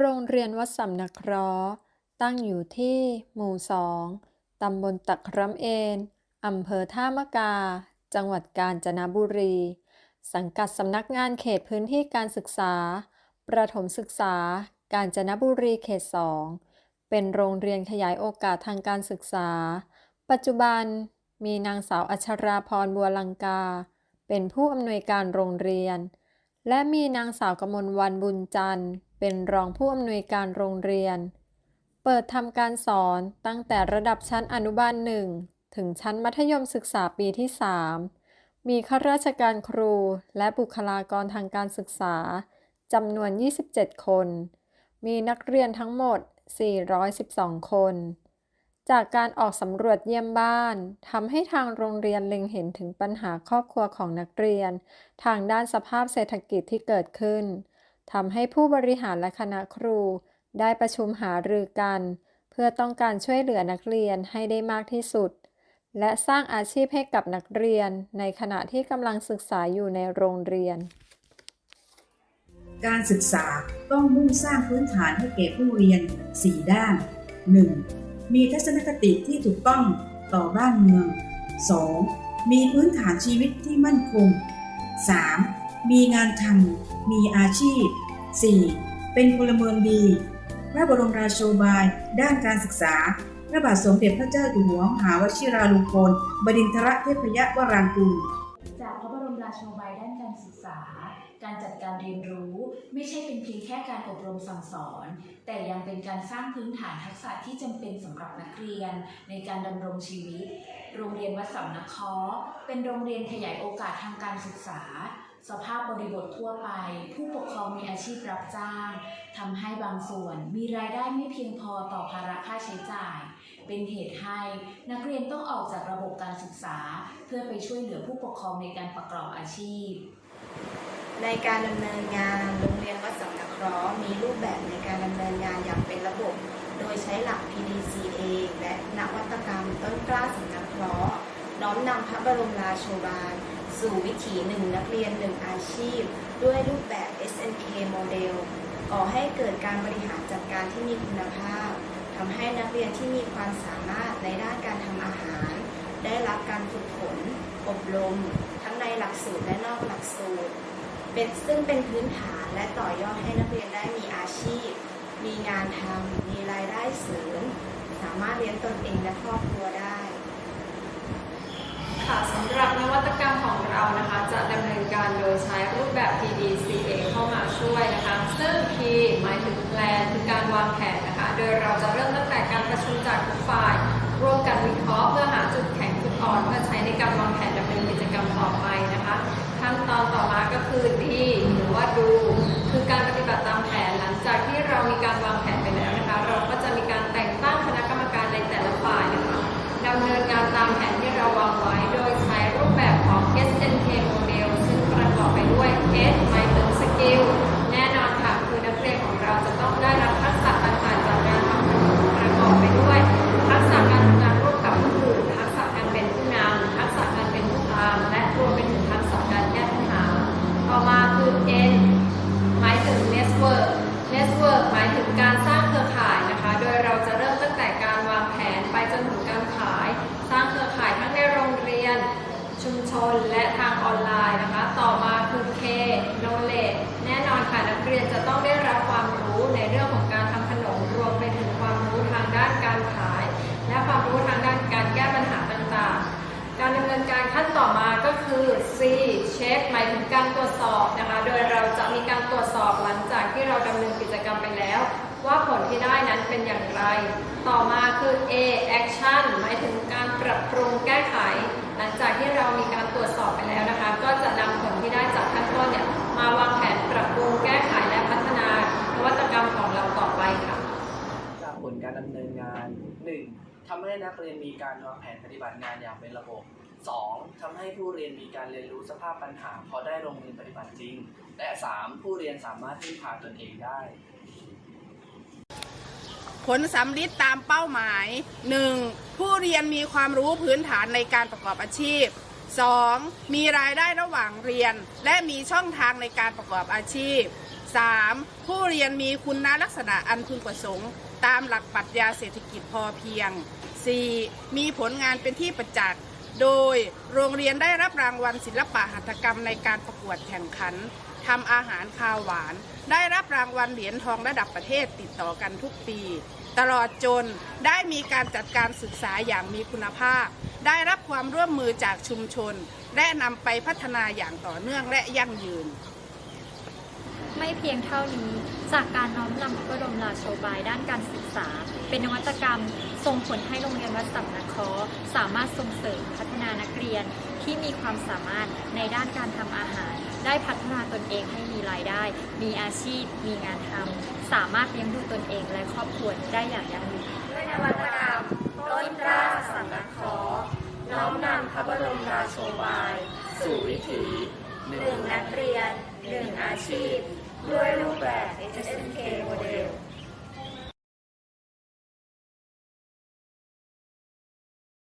โรงเรียนวัดสำนักคราะห์ตั้งอยู่ที่ หมู่สองตำบลตะคร้ำเอนอำเภอท่ามะกา จังหวัดกาญจนบุรี สังกัดสำนักงานเขตพื้นที่การศึกษา ประถมศึกษา กาญจนบุรีเขตสองเป็นโรงเรียนขยายโอกาสทางการศึกษา ปัจจุบันมีนางสาวอัชราพรบัวลังกา เป็นผู้อำนวยการโรงเรียน และมีนางสาวกมลวันบุญจันทร์ เป็นรองผู้อำนวยการโรงเรียน เปิดทำการสอนตั้งแต่ระดับชั้นอนุบาลหนึ่งถึงชั้นมัธยมศึกษาปีที่ 3 มีข้าราชการครูและบุคลากรทางการศึกษาจำนวน 27 คน มีนักเรียนทั้งหมด 412 คน จากการออกสำรวจเยี่ยมบ้านทำให้ทางโรงเรียนเล็งเห็นถึงปัญหาครอบครัวของนักเรียน ทางด้านสภาพเศรษฐกิจที่เกิดขึ้น ทำให้ผู้บริหารและคณะครู ได้ประชุมหารือกัน เพื่อต้องการช่วยเหลือนักเรียนให้ได้มากที่สุด และสร้างอาชีพให้กับนักเรียนในขณะที่กำลังศึกษาอยู่ในโรงเรียน การศึกษาต้องมุ่งสร้างพื้นฐานให้แก่ผู้เรียน 4 ด้าน 1. มีทัศนคติที่ถูกต้องต่อบ้านเมือง 2. มีพื้นฐานชีวิตที่มั่นคง 3. มีงานทำ มีอาชีพ 4. เป็นพลเมืองดี พระบรมราโชบาย ด้านการศึกษา พระบาทสมเด็จพระเจ้าอยู่หัวมหาวชิราลงกรณ์บดินทรเทพยวรางกูลจากพระบรมราโชบายด้านการศึกษา การจัดการเรียนรู้ไม่ใช่เป็นเพียงแค่การอบรมสั่งสอน แต่ยังเป็นการสร้างพื้นฐานทักษะที่จำเป็นสำหรับนักเรียน ในการดำรงชีวิต โรงเรียนวัดสำนักคราะห์เป็นโรงเรียนขยายโอกาสทางการศึกษา สภาพบริบททั่วไป ผู้ปกครองมีอาชีพรับจ้างทำให้บางส่วนมีรายได้ไม่เพียงพอต่อภาระค่าใช้จ่ายเป็นเหตุให้นักเรียนต้องออกจากระบบการศึกษา เพื่อไปช่วยเหลือผู้ปกครองในการประกอบอาชีพ ในการดำเนินงานโรงเรียนวัดสำนักเคราะห์มีรูปแบบในการดำเนินงานอย่างเป็นระบบ โดยใช้หลัก PDCA และนวัตกรรมต้นกล้าสำนักเคราะห์น้อมนำพระบรมราโชบายสู่วิถีหนึ่งนักเรียนหนึ่งอาชีพ ด้วยรูปแบบ SNK โมเดลก่อให้เกิดการบริหารจัดการที่มีคุณภาพทำให้นักเรียนที่มีความสามารถในด้านการทำอาหาร ได้รับการฝึกฝนอบรม ทั้งในหลักสูตรและนอกหลักสูตร เป็นซึ่งเป็นพื้นฐานและต่อยอดให้นักเรียนได้มีอาชีพ มีงานทำมีรายได้เสริม สามารถเลี้ยงตนเองและครอบครัวได้ ค่ะสำหรับนวัตกรรมของเรานะคะ จะดำเนินการโดยใช้ เรื่องของการทำขนมรวมไปถึงความรู้ทางด้านการขาย และความรู้ทางด้านการแก้ปัญหาต่างๆ การดำเนินการขั้นต่อมาก็คือ C check หมายถึงการตรวจสอบนะคะ โดยเราจะมีการตรวจสอบหลังจากที่เราดำเนินกิจกรรมไปแล้ว ว่าผลที่ได้นั้นเป็นอย่างไร ต่อมาคือ A action หมายถึงการปรับปรุงแก้ไข หลังจากที่เรามีการตรวจสอบไปแล้วนะคะ ก็จะนำผลที่ได้จากขั้นต้นเนี่ยมาวางแผนปรับปรุงแก้ไขและพัฒนานวัตกรรมของเราต่อไปค่ะ จากผลการดำเนินงาน 1. ทำ ให้นักเรียนมีการวางแผนปฏิบัติงานอย่างเป็นระบบ 2. ทำให้ผู้เรียนมีการเรียนรู้สภาพปัญหาพอได้ลงมือปฏิบัติจริง และ 3. ผู้เรียนสามารถพึ่งพาตนเองได้ ผลสำลิดตามเป้าหมาย 1. ผู้เรียนมีความรู้พื้นฐานในการประกอบอาชีพ 2. มีรายได้ระหว่างเรียน และมีช่องทางในการประกอบอาชีพ 3. ผู้เรียนมีคุณลักษณะอันพึงประสงค์ ตามหลักปรัชญาเศรษฐกิจพอเพียง 4. มีผลงานเป็นที่ประจักษ์ โดยโรงเรียนได้รับรางวัลศิลปะหัตถกรรมในการประกวดแข่งขันทำอาหารคาวหวาน ได้รับรางวัลเหรียญทองระดับประเทศติดต่อกันทุกปี ตลอดจนได้มีการจัดการศึกษาอย่างมีคุณภาพ ได้รับความร่วมมือจากชุมชน และนำไปพัฒนาอย่างต่อเนื่องและยั่งยืน ไม่เพียงเท่านี้ จากการน้อมนำพระบรมราโชบายด้านการศึกษา เป็นนวัตกรรมส่งผลให้โรงเรียนวัดสัมนักคราะห์สามารถส่งเสริมพัฒนานักเรียนที่มีความสามารถในด้านการทำอาหาร ได้พัฒนาตนเองให้มีรายได้ มีอาชีพ มีงานทำสามารถเลี้ยงดูตนเองและครอบครัวได้อย่างยั่งยืนด้วยนวัตกรรมต้นกล้าสำนักขอน้อมนำพระบรมราโชบาย สู่วิถี หนึ่งนักเรียนหนึ่งอาชีพ ด้วยรูปแบบ s n k Model